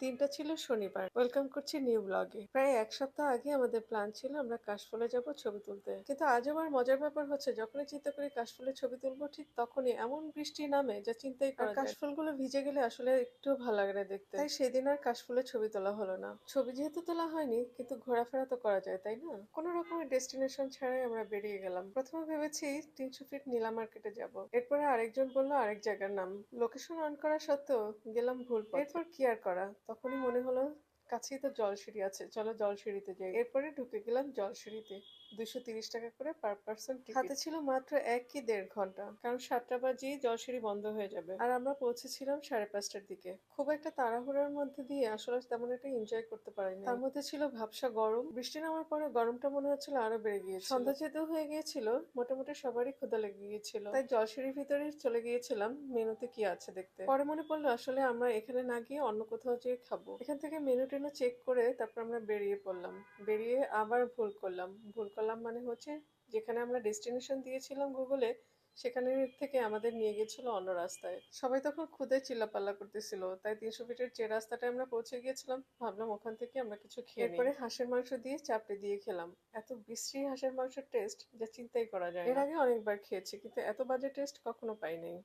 দিনটা ছিল শনিবার। ওয়েলকাম করছি নিউ ব্লগে প্রায় এক সপ্তাহ আগে আমাদের প্ল্যান ছিল আমরা কাশফুলে যাব ছবি তুলতে। কিন্তু আজ আমার মজার ব্যাপার হচ্ছে যখনই চিন্তা করি কাশফুলে ছবি তুলবো ঠিক তখনই এমন বৃষ্টি নামে যা চিন্তাই করা যায়। কাশফুলগুলো ভিজে গেলে আসলে একটু ভালো লাগে না দেখতে। তাই সেদিন আর কাশফুলে ছবি তোলা হলো না। ছবি যেহেতু তোলা হয়নি কিন্তু ঘোরাফেরা তো করা যায় তাই না? কোনো রকমের ডেস্টিনেশন ছাড়াই আমরা বেরিয়ে গেলাম। প্রথমে ভেবেছি তিনশো ফিট নীলা মার্কেটে যাব। এরপরে আরেকজন বলল আরেক জায়গার নাম। লোকেশন অন করা সত্ত্বেও গেলাম ভুল এরপর কি আর করা? তখনই মনে হলো কাছেই তো জলসিঁড়ি আছে। চলো জলসিঁড়িতে যাই। এরপরে ঢুকে গেলাম জলসিঁড়িতে। দুশো তিরিশ টাকা করে পার পার্সন হাতে ছিল মাত্র এক কি দেড় ঘণ্টা। কারণ সাতটা বাজেই জলসিঁড়ি বন্ধ হয়ে যাবে। আর আমরা পৌঁছেছিলাম সাড়ে পাঁচটার দিকে। খুব একটা তাড়াহুড়োর মধ্যে দিয়ে আসলে তেমন একটা এনজয় করতে পারিনি। তার মধ্যে ছিল ভাবসা গরম। বৃষ্টি নামার পরে গরমটা মনে হচ্ছিল আরও বেড়ে গিয়েছিল। সন্ধ্যা যেহেতু হয়ে গিয়েছিল, মোটামুটি সবারই ক্ষুদা লেগে গিয়েছিল। তাই জলসিঁড়ির ভিতরে চলে গিয়েছিলাম। মেনুতে কি আছে দেখতে। পরে মনে পড়ল আসলে আমরা এখানে না গিয়ে অন্য কোথাও যেয়ে খাব। এখান থেকে মেনু টেনু চেক করে তারপর আমরা বেরিয়ে পড়লাম। বেরিয়ে আবার ভুল করলাম। ভুল করলাম মানে হচ্ছে যেখানে আমরা ডেস্টিনেশন দিয়েছিলাম গুগলে সেখানে থেকে আমাদের নিয়ে গেছিল অন্য রাস্তায়। সবাই তখন খুদে চিল্লাপাল্লা করতেছিল। তাই তিনশো ফিটের যে রাস্তাটায় আমরা পৌঁছে গিয়েছিলাম ভাবলাম ওখান থেকে আমরা কিছু খেয়ে এরপরে হাঁসের মাংস দিয়ে চাপড়ে দিয়ে খেলাম। এত বিশ্রী হাঁসের মাংসের টেস্ট যা চিন্তাই করা যায় এর আগে অনেকবার খেয়েছি কিন্তু এত বাজে টেস্ট কখনো পাই নাই।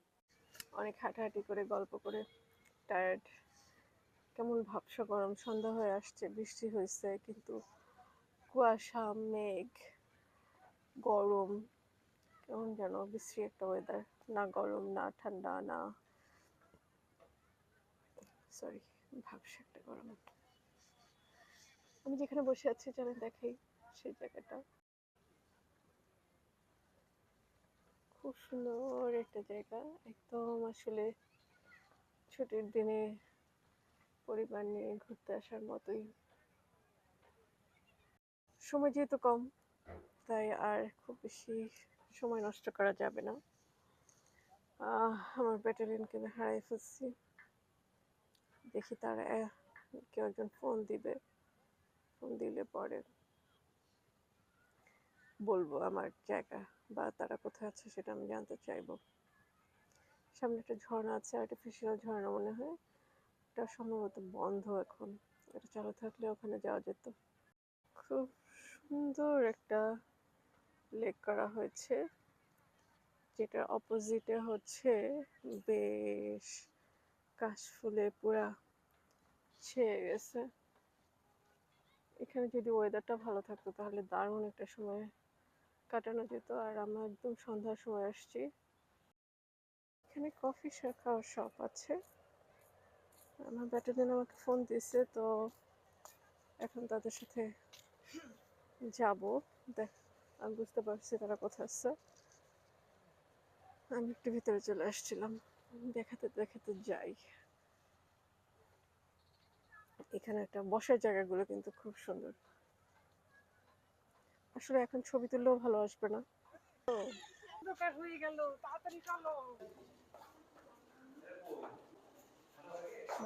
অনেক হাঁটাহাঁটি করে গল্প করে টায়ার্ড কেমন ভাবসা গরম, সন্ধ্যা হয়ে আসছে, বৃষ্টি হয়েছে কিন্তু কুয়াশা, মেঘ, গরম, কেমন যেন বিশ্রী একটা ওয়েদার না গরম, না ঠান্ডা, না সরি ভাবসা একটা গরম। আমি যেখানে বসে আছি, যেন দেখাই সেই জায়গাটা। খুব সুন্দর একটা জায়গা। একদম আসলে ছুটির দিনে পরিবার নিয়ে ঘুরতে আসার মতোই। সময় যেহেতু কম, তাই আর খুব বেশি সময় নষ্ট করা যাবে না। আমার ব্যাটালিয়নকে আমি হারাই ফেলছি। দেখি তারা কেউ একজন ফোন দিবে। ফোন দিলে পরে বলব আমার জায়গা বা তারা কোথায় আছে সেটা আমি জানতে চাইব। সামনে একটা ঝর্ণা আছে আর্টিফিশিয়াল ঝর্ণা মনে হয়। এটা সম্ভবত বন্ধ এখন। এটা চালু থাকলে ওখানে যাওয়া যেত। খুব সুন্দর একটা লেক করা হয়েছে, যেটার অপোজিটে হচ্ছে বেশ কাশফুলে পুরা ছেয়ে গেছে। এখানে যদি ওয়েদারটা ভালো থাকতো তাহলে দারুণ একটা সময় কাটানো যেত, আর আমরা একদম সন্ধ্যার সময় আসছি। এখানে কফি খাওয়ার শপ আছে। আমার ব্যাটালিয়ন আমাকে ফোন দিয়েছে, তো এখন তাদের সাথে যাব। দেখ, আমি বুঝতে পারছি তারা কোথায় আসছে আমি একটু ভিতরে চলে আসছিলাম। দেখাতে দেখাতে যাই। এখানে একটা বসার জায়গাগুলো কিন্তু খুব সুন্দর। আসলে এখন ছবি তুললেও ভালো আসবে না। অন্ধকার হয়ে গেল, তাড়াতাড়ি চলো।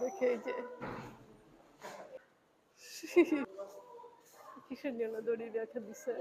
দেখে এই যে। কিসের জন্য দড়ি রেখে দিছে?